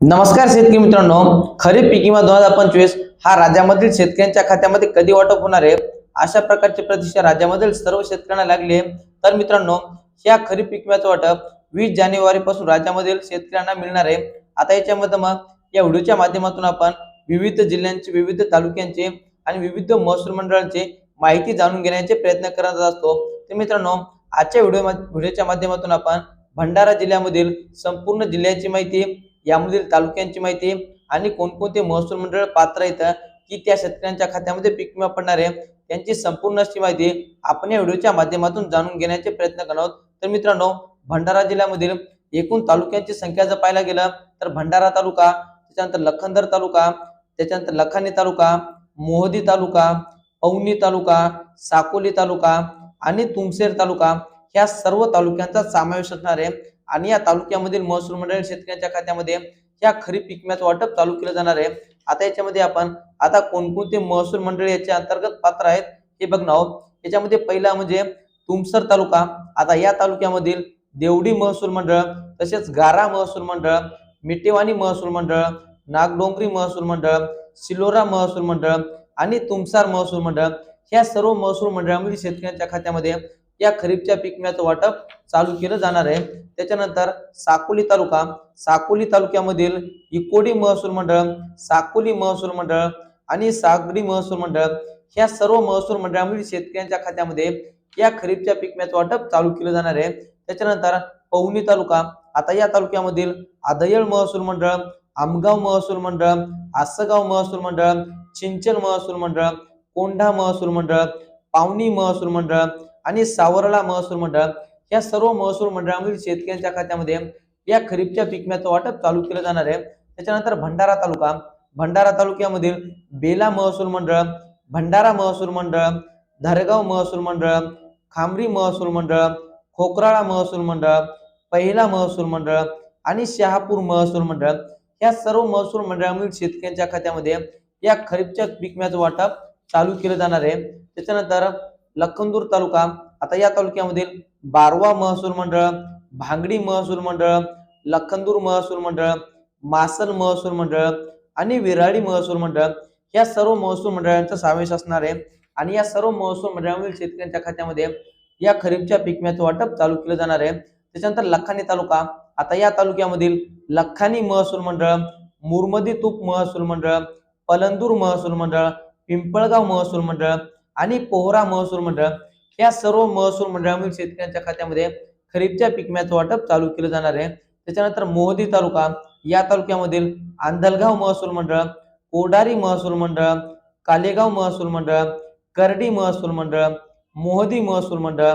नमस्कार शेतकरी मित्रांनो. खरीप पीक विमा दोन हजार पंचवीस हा राज्यामधील शेतकऱ्यांच्या खात्यामध्ये कधी वाटप होणार आहे? अशा प्रकारची प्रतिष्ठा राज्यामधील सर्व शेतकऱ्यांना लागली आहे. तर मित्रांनो या खरीप पीक विम्याचं वाटप वीस जानेवारी पासून राज्यामधील शेतकऱ्यांना मिळणार आहे. आता याच्यामध्ये मग या व्हिडिओच्या माध्यमातून आपण विविध जिल्ह्यांचे विविध तालुक्यांचे आणि विविध महसूल मंडळांची माहिती जाणून घेण्याचे प्रयत्न करत असतो. तर मित्रांनो आजच्या व्हिडिओ व्हिडिओच्या माध्यमातून आपण भंडारा जिल्ह्यामधील संपूर्ण जिल्ह्याची माहिती यामधील तालुक्यांची माहिती आणि कोणकोणते महसूल मंडळ पात्र आहेत की त्या शेतकऱ्यांच्या खात्यामध्ये पीक विमा पडणार आहे त्यांची संपूर्ण अशी माहिती आपण या व्हिडिओच्या माध्यमातून जाणून घेण्याचे प्रयत्न करणार आहोत. तर मित्रांनो भंडारा जिल्ह्यामधील एकूण तालुक्यांची संख्या जर पाहायला गेलं तर भंडारा तालुका त्याच्यानंतर लखनदर तालुका त्याच्यानंतर लखानी तालुका मोहदी तालुका पवनी तालुका साकोली तालुका आणि तुमसेर तालुका ह्या सर्व तालुक्यांचा समावेश असणार आहे. आणि या तालुक्यामधील महसूल मंडळ शेतकऱ्यांच्या खात्यामध्ये या खरीप पिकम्याचं वाटप चालू केलं जाणार आहे. आता याच्यामध्ये आपण आता कोणकोणते महसूल मंडळ याच्या अंतर्गत पात्र आहेत हे बघणार आहोत. याच्यामध्ये पहिला म्हणजे तुमसर तालुका आता या तालुक्यामधील देवडी महसूल मंडळ तसेच गारा महसूल मंडळ मिटेवानी महसूल मंडळ नागडोंगरी महसूल मंडळ सिलोरा महसूल मंडळ आणि तुमसार महसूल मंडळ. ह्या सर्व महसूल मंडळामधील शेतकऱ्यांच्या खात्यामध्ये या खरीपच्या पीक विम्याचं वाटप चालू केलं जाणार आहे. त्याच्यानंतर साकोली तालुका साकोली तालुक्यामधील इकोडी महसूल मंडळ साकोली महसूल मंडळ आणि सागरी महसूल मंडळ ह्या सर्व महसूल मंडळामधील शेतकऱ्यांच्या खात्यामध्ये या खरीपच्या पीक विम्याचं वाटप चालू केलं जाणार आहे. त्याच्यानंतर पवनी तालुका आता या तालुक्यामधील आदयळ महसूल मंडळ आमगाव महसूल मंडळ आसगाव महसूल मंडळ चिंचल महसूल मंडळ कोंढा महसूल मंडळ पावनी महसूल मंडळ आणि सावरला महसूल मंडळ या सर्व महसूल मंडळामधील शेतकऱ्यांच्या खात्यामध्ये या खरीपच्या पिकम्याचं वाटप चालू केलं जाणार आहे. त्याच्यानंतर भंडारा तालुका भंडारा तालुक्यामधील बेला महसूल मंडळ भंडारा महसूल मंडळ धरगाव महसूल मंडळ खामरी महसूल मंडळ खोकराळा महसूल मंडळ पहिला महसूल मंडळ आणि शहापूर महसूल मंडळ या सर्व महसूल मंडळामधील शेतकऱ्यांच्या खात्यामध्ये या खरीपच्या पिकम्याचं वाटप चालू केलं जाणार आहे. त्याच्यानंतर लखनदूर तालुका आता या तालुक्यामधील बारवा महसूल मंडळ भांगडी महसूल मंडळ लखनदूर महसूल मंडळ मासन महसूल मंडळ आणि विराळी महसूल मंडळ या सर्व महसूल मंडळांचा समावेश असणार आहे. आणि या सर्व महसूल मंडळामधील शेतकऱ्यांच्या खात्यामध्ये या खरीपच्या पिकम्याचं वाटप चालू केलं जाणार आहे. त्याच्यानंतर लखानी तालुका आता या तालुक्यामधील लखानी महसूल मंडळ मुरमदी तूप महसूल मंडळ पलंदूर महसूल मंडळ पिंपळगाव महसूल मंडळ आणि पोहरा महसूल मंडळ या सर्व महसूल मंडळामधील शेतकऱ्यांच्या खात्यामध्ये खरीपच्या पिकम्याचं वाटप चालू केलं जाणार आहे. त्याच्यानंतर मोहदी तालुका या तालुक्यामधील आंधलगाव महसूल मंडळ कोडारी महसूल मंडळ कालेगाव महसूल मंडळ करडी महसूल मंडळ मोहदी महसूल मंडळ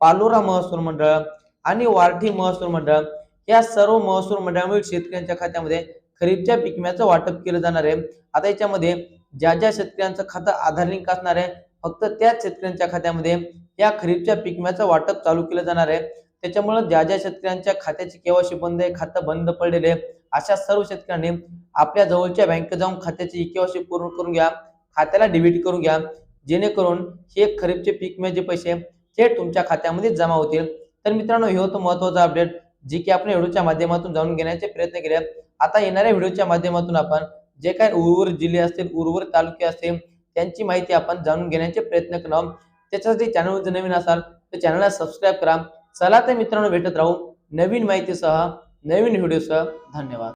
पालोरा महसूल मंडळ आणि वारठी महसूल मंडळ या सर्व महसूल मंडळामधील शेतकऱ्यांच्या खात्यामध्ये खरीपच्या पिकम्याचं वाटप केलं जाणार आहे. आता याच्यामध्ये ज्या ज्या शेतकऱ्यांचं खातं आधार लिंक असणार आहे फक्त त्याच शेतकऱ्यांच्या खात्यामध्ये या खरीपच्या पीक विम्याचं वाटप चालू केलं जाणार आहे. त्याच्यामुळे ज्या ज्या शेतकऱ्यांच्या खात्याची केवायसी बंद आहे खातं बंद पडलेले आहे अशा सर्व शेतकऱ्यांनी आपल्या जवळच्या बँकेत जाऊन खात्याची केवायसी पूर्ण करून घ्या खात्याला डेबिट करून घ्या. जेणेकरून हे खरीपचे पीक विम्याचे पैसे थेट तुमच्या खात्यामध्ये जमा होतील. तर मित्रांनो हे होतं महत्वाचं अपडेट जे की आपण व्हिडिओच्या माध्यमातून जाणून घेण्याचे प्रयत्न केले. आता येणाऱ्या व्हिडिओच्या माध्यमातून आपण जे काही उर्वर जिल्हे असतील उर्वर तालुके असतील त्यांची माहिती आपण जाणून घेण्याचे प्रयत्न करणार त्याच्यासाठी चॅनल जर नवीन असाल तर चॅनलला सबस्क्राईब करा. चला तर मित्रांनो भेटत राहू नवीन माहितीसह नवीन व्हिडिओसह धन्यवाद.